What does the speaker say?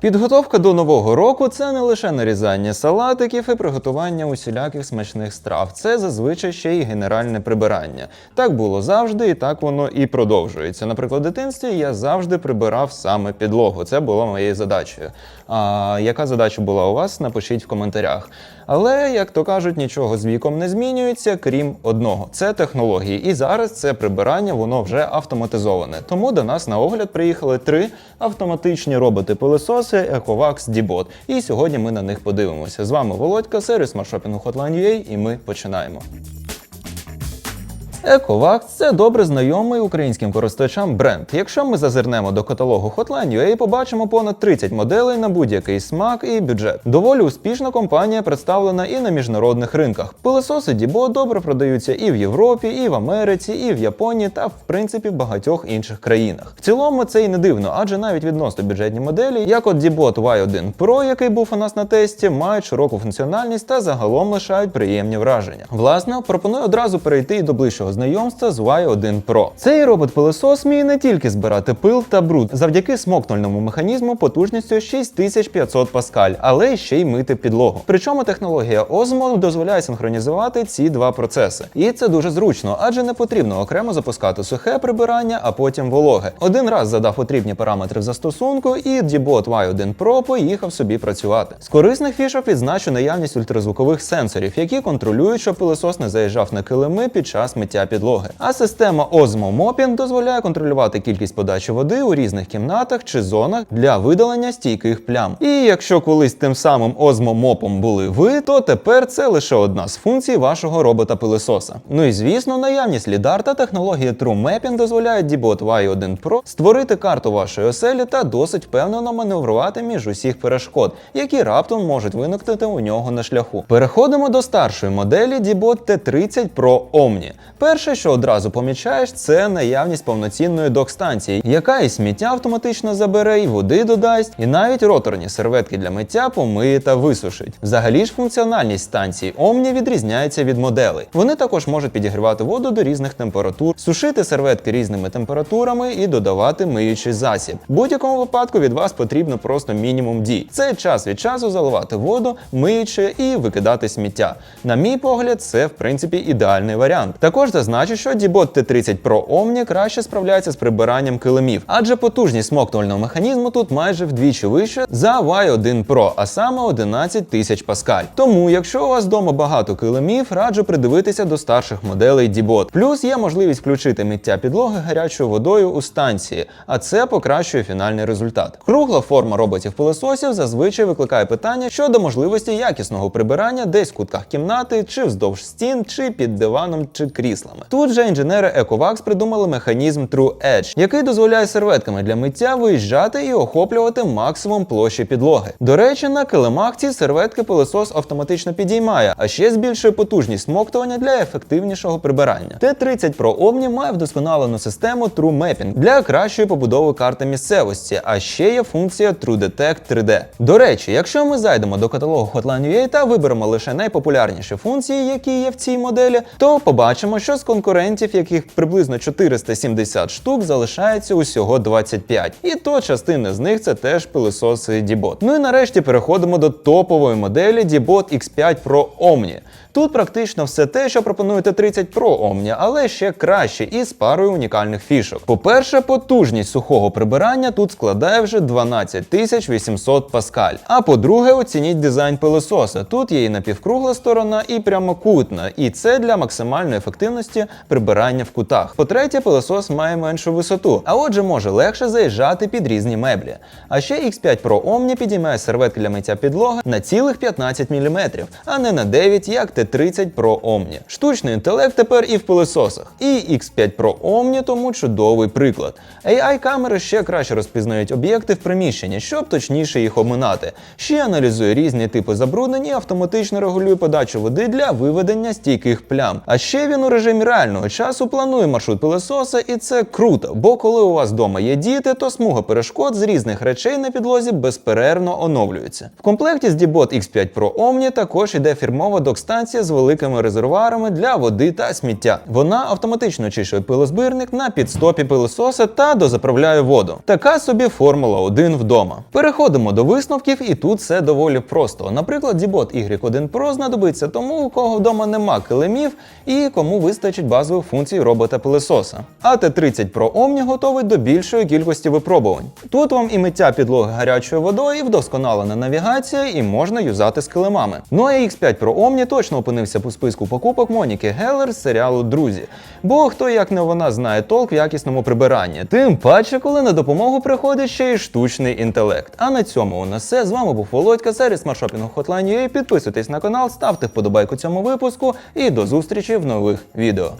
Підготовка до нового року це не лише нарізання салатиків і приготування усіляких смачних страв. Це зазвичай ще й генеральне прибирання. Так було завжди, і так воно і продовжується. Наприклад, в дитинстві я завжди прибирав саме підлогу. Це було моєю задачею. А яка задача була у вас? Напишіть в коментарях. Але, як то кажуть, нічого з віком не змінюється, крім одного це технології. І зараз це прибирання воно вже автоматизоване. Тому до нас на огляд приїхали три автоматичні роботи-пилисоси Дібот, D-Bot. І сьогодні ми на них подивимося. З вами Володька, сервіс маршопінгу Hotline.ua, і ми починаємо. Ecovacs – це добре знайомий українським користувачам бренд. Якщо ми зазирнемо до каталогу Hotline.ua, побачимо понад 30 моделей на будь-який смак і бюджет. Доволі успішна компанія представлена і на міжнародних ринках. Пилососи Дібо добре продаються і в Європі, і в Америці, і в Японії, та в принципі в багатьох інших країнах. В цілому це і не дивно, адже навіть відносно бюджетні моделі, як от Dibot Y1 Pro, який був у нас на тесті, мають широку функціональність та загалом лишають приємні враження. Власне, пропоную одразу перейти і до ближчого знайомства з Y1 Pro. Цей робот-пилосос вміє не тільки збирати пил та бруд завдяки смоктульному механізму потужністю 6500 паскаль, але ще й мити підлогу. Причому технологія Osmo дозволяє синхронізувати ці два процеси. І це дуже зручно, адже не потрібно окремо запускати сухе прибирання, а потім вологе. Один раз задав потрібні параметри в застосунку, і Dibot Y1 Pro поїхав собі працювати. З корисних фішок відзначу наявність ультразвукових сенсорів, які контролюють, щоб пилосос не заїжджав на килими під час миття підлоги. А система Osmo Mopping дозволяє контролювати кількість подачі води у різних кімнатах чи зонах для видалення стійких плям. І якщо колись тим самим Osmo Мопом були ви, то тепер це лише одна з функцій вашого робота-пилисоса. Ну і звісно, наявність лідар та технологія True Mapping дозволяє Dibot Y1 Pro створити карту вашої оселі та досить впевнено маневрувати між усіх перешкод, які раптом можуть виникнути у нього на шляху. Переходимо до старшої моделі Dibot T30 Pro Omni. Перше, що одразу помічаєш, це наявність повноцінної док-станції, яка і сміття автоматично забере, і води додасть, і навіть роторні серветки для миття помиє та висушить. Взагалі ж функціональність станції Omni відрізняється від моделей. Вони також можуть підігрівати воду до різних температур, сушити серветки різними температурами і додавати миючий засіб. В будь-якому випадку від вас потрібно просто мінімум дій. Це час від часу заливати воду, миючи і викидати сміття. На мій погляд, це в принципі ідеальний варіант. Також зазначу, що Dibot T30 Pro Omni краще справляється з прибиранням килимів, адже потужність смоктувального механізму тут майже вдвічі вища за Y1 Pro, а саме 11 тисяч паскаль. Тому, якщо у вас вдома багато килимів, раджу придивитися до старших моделей Dibot. Плюс є можливість включити миття підлоги гарячою водою у станції, а це покращує фінальний результат. Кругла форма роботів-пилососів зазвичай викликає питання щодо можливості якісного прибирання десь в кутках кімнати, чи вздовж стін, чи під диваном, чи кріслами. Тут же інженери Ecovacs придумали механізм True Edge, який дозволяє серветками для миття виїжджати і охоплювати максимум площі підлоги. До речі, на килимах ці серветки пилосос автоматично підіймає, а ще збільшує потужність смоктування для ефективнішого прибирання. T30 Pro Omni має вдосконалену систему True Mapping для кращої побудови карти місцевості, а ще є функція True Detect 3D. До речі, якщо ми зайдемо до каталогу Hotline.ua та виберемо лише найпопулярніші функції, які є в цій моделі, то побачимо, що з конкурентів, яких приблизно 470 штук, залишається усього 25. І то частина з них це теж пилососи Dibot. Ну і нарешті переходимо до топової моделі Dibot X5 Pro Omni. Тут практично все те, що пропонує T30 Pro Omni, але ще краще і з парою унікальних фішок. По-перше, потужність сухого прибирання тут складає вже 12 800 паскаль. А по-друге, оцініть дизайн пилососа. Тут є і напівкругла сторона, і прямокутна, і це для максимальної ефективності прибирання в кутах. По-третє, пилосос має меншу висоту, а отже може легше заїжджати під різні меблі. А ще X5 Pro Omni підіймає серветки для миття підлоги на цілих 15 мм, а не на 9, як T30 Pro Omni. Штучний інтелект тепер і в пилососах. І X5 Pro Omni тому чудовий приклад. AI-камери ще краще розпізнають об'єкти в приміщенні, щоб точніше їх оминати. Ще аналізує різні типи забруднень і автоматично регулює подачу води для виведення стійких плям. А ще він у режимі реального часу планує маршрут пилососа, і це круто. Бо коли у вас вдома є діти, то смуга перешкод з різних речей на підлозі безперервно оновлюється. В комплекті з Dbot X5 Pro Omni також іде фірмова док-станція з великими резервуарами для води та сміття. Вона автоматично очищує пилозбирник на підстопі пилососа та дозаправляє воду. Така собі Формула 1 вдома. Переходимо до висновків, і тут все доволі просто. Наприклад, Dbot Y1 Pro знадобиться тому, у кого вдома нема килимів і кому вистачить базових функцій робота-пилесоса. А Т30 Pro Omni готовий до більшої кількості випробувань. Тут вам і миття підлоги гарячою водою, і вдосконалена навігація, і можна юзати з килимами. Ну а X5 Pro Omni точно опинився по списку покупок Моніки Геллер з серіалу Друзі. Бо хто як не вона знає толк в якісному прибиранні. Тим паче, коли на допомогу приходить ще й штучний інтелект. А на цьому у нас все. З вами був Володька, сервіс смаршопінгу Hotline.ua. Підписуйтесь на канал, ставте вподобайку цьому випуску і до зустрічі в нових відео.